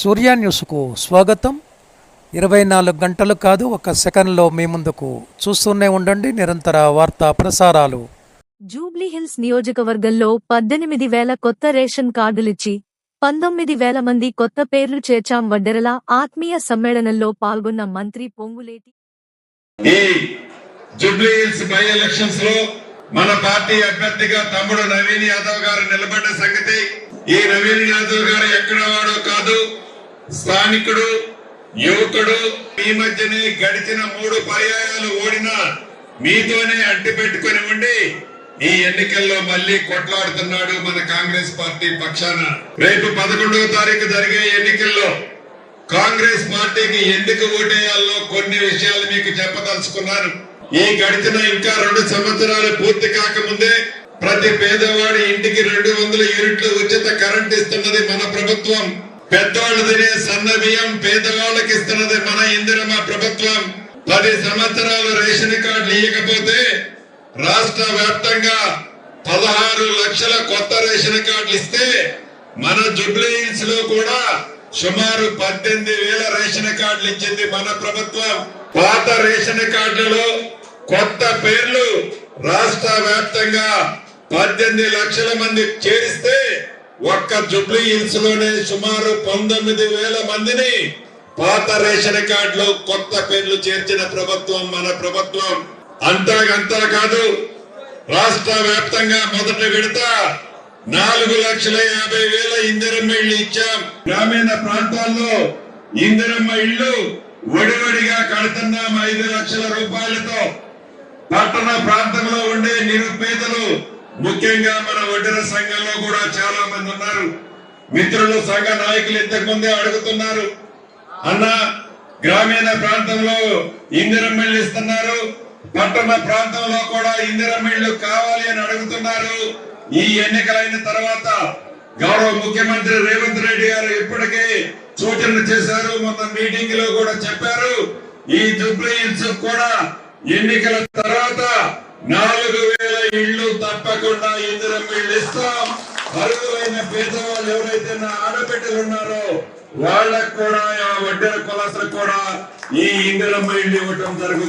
సూర్య న్యూస్కు స్వాగతం. ఇరవై నాలుగు గంటలు కాదు ఒక సెకండ్లో మీ ముందుకు చూస్తూనే ఉండండి. నిరంతర వార్తా ప్రసారాలు. జూబ్లీహిల్స్ నియోజకవర్గంలో పద్దెనిమిది వేల కొత్త రేషన్ కార్డులిచ్చి పంతొమ్మిది వేల మంది కొత్త పేర్లు చేర్చాం వడ్డెరల ఆత్మీయ సమ్మేళనంలో పాల్గొన్న మంత్రి పొంగులేటి. ఈ జూబ్లీ హిల్స్ బై ఎలక్షన్స్లో మన పార్టీ అభ్యర్థిగా తమ్ముడు నవీన్ యాదవ్ గారు నిలబడ్డ సంగతి ఈ నవీన్ యాదవ్ గారు ఎక్కడ వాడో కాదు. స్థానికుడు యువకుడు ఈ మధ్యనే గడిచిన మూడు పర్యాయాలు ఓడిన మీతోనే అడ్డు పెట్టుకుని ఉండి ఈ ఎన్నికల్లో మళ్ళీ కొట్లాడుతున్నాడు మన కాంగ్రెస్ పార్టీ పక్షాన. రేపు పదకొండవ తారీఖు జరిగే ఎన్నికల్లో కాంగ్రెస్ పార్టీకి ఎందుకు ఓటేయాలో కొన్ని విషయాలు మీకు చెప్పదలుచుకున్నాను ఈ గడిచిన ఇంకా రెండు సంవత్సరాలు పూర్తి కాకముందే ప్రతి పేదవాడి ఇంటికి రెండు వందల యూనిట్లు ఉచిత కరెంట్ ఇస్తున్నది మన ప్రభుత్వం. పెద్దవాళ్ళు తినే సన్న బియ్యం పేదవాళ్ళకి ఇస్తున్నది మన ఇందిరమ్మ ప్రభుత్వం. పది సంవత్సరాలు రేషన్ కార్డులు ఇవ్వకపోతే రాష్ట్ర వ్యాప్తంగా పదహారు లక్షల కొత్త రేషన్ కార్డులు ఇస్తే మన జుబ్లీ హిల్స్లో కూడా సుమారు పద్దెనిమిది వేల రేషన్ కార్డులు ఇచ్చింది మన ప్రభుత్వం. పాత రేషన్ కార్డులలో కొత్త పేర్లు రాష్ట్ర వ్యాప్తంగా పద్దెనిమిది లక్షల మంది చేరిస్తే ఒక్క జుబ్లీ హిల్స్లోనే సుమారు పంతొమ్మిది వేల మందిని పాత రేషన్ కార్డులో కొత్త పేర్లు చేర్చిన ప్రభుత్వం మన ప్రభుత్వం. అంతా కాదు రాష్ట్ర వ్యాప్తంగా మొదట విడత నాలుగు లక్షల యాభై వేల ఇందిరమ్మ ఇళ్ళు ఇచ్చాం. గ్రామీణ ప్రాంతాల్లో ఇందిరమ్మ ఇళ్ళు ఒడివడిగా కడుతున్నాం ఐదు లక్షల రూపాయలతో. పట్టణ ప్రాంతంలో ఉండే నిరుపేదలు ముఖ్యంగా మన వడ్డెర సంఘంలో కూడా చాలా మంది ఉన్నారు. మిత్రులు సంఘ నాయకులు ఇంతకు ముందే అడుగుతున్నారు. అన్న గ్రామీణ ప్రాంతంలో ఇందిరమ్మిళ్ళు ఇస్తున్నారు. పట్టణ ప్రాంతంలో కూడా ఇందిరమ్మిళ్ళు కావాలి అని అడుగుతున్నారు. ఈ ఎన్నికలైన తర్వాత గౌరవ ముఖ్యమంత్రి రేవంత్ రెడ్డి గారు ఇప్పటికే సూచనలు చేశారు. మొన్న మీటింగ్లో కూడా చెప్పారు. ఈ జూబ్లీ హిల్స్ కూడా ఎన్నికల తర్వాత నాలుగు తప్పకుండా ఇందిరం ఇళ్ళు ఇస్తాం పేదవాళ్ళు ఎవరైతే నా ఆడబిడ్డలు ఉన్నారో వాళ్ళకు కూడా ఆ వడ్డెర కులాసులకు కూడా ఈ ఇందిరమ్మ ఇళ్ళు ఇవ్వటం జరుగుతుంది.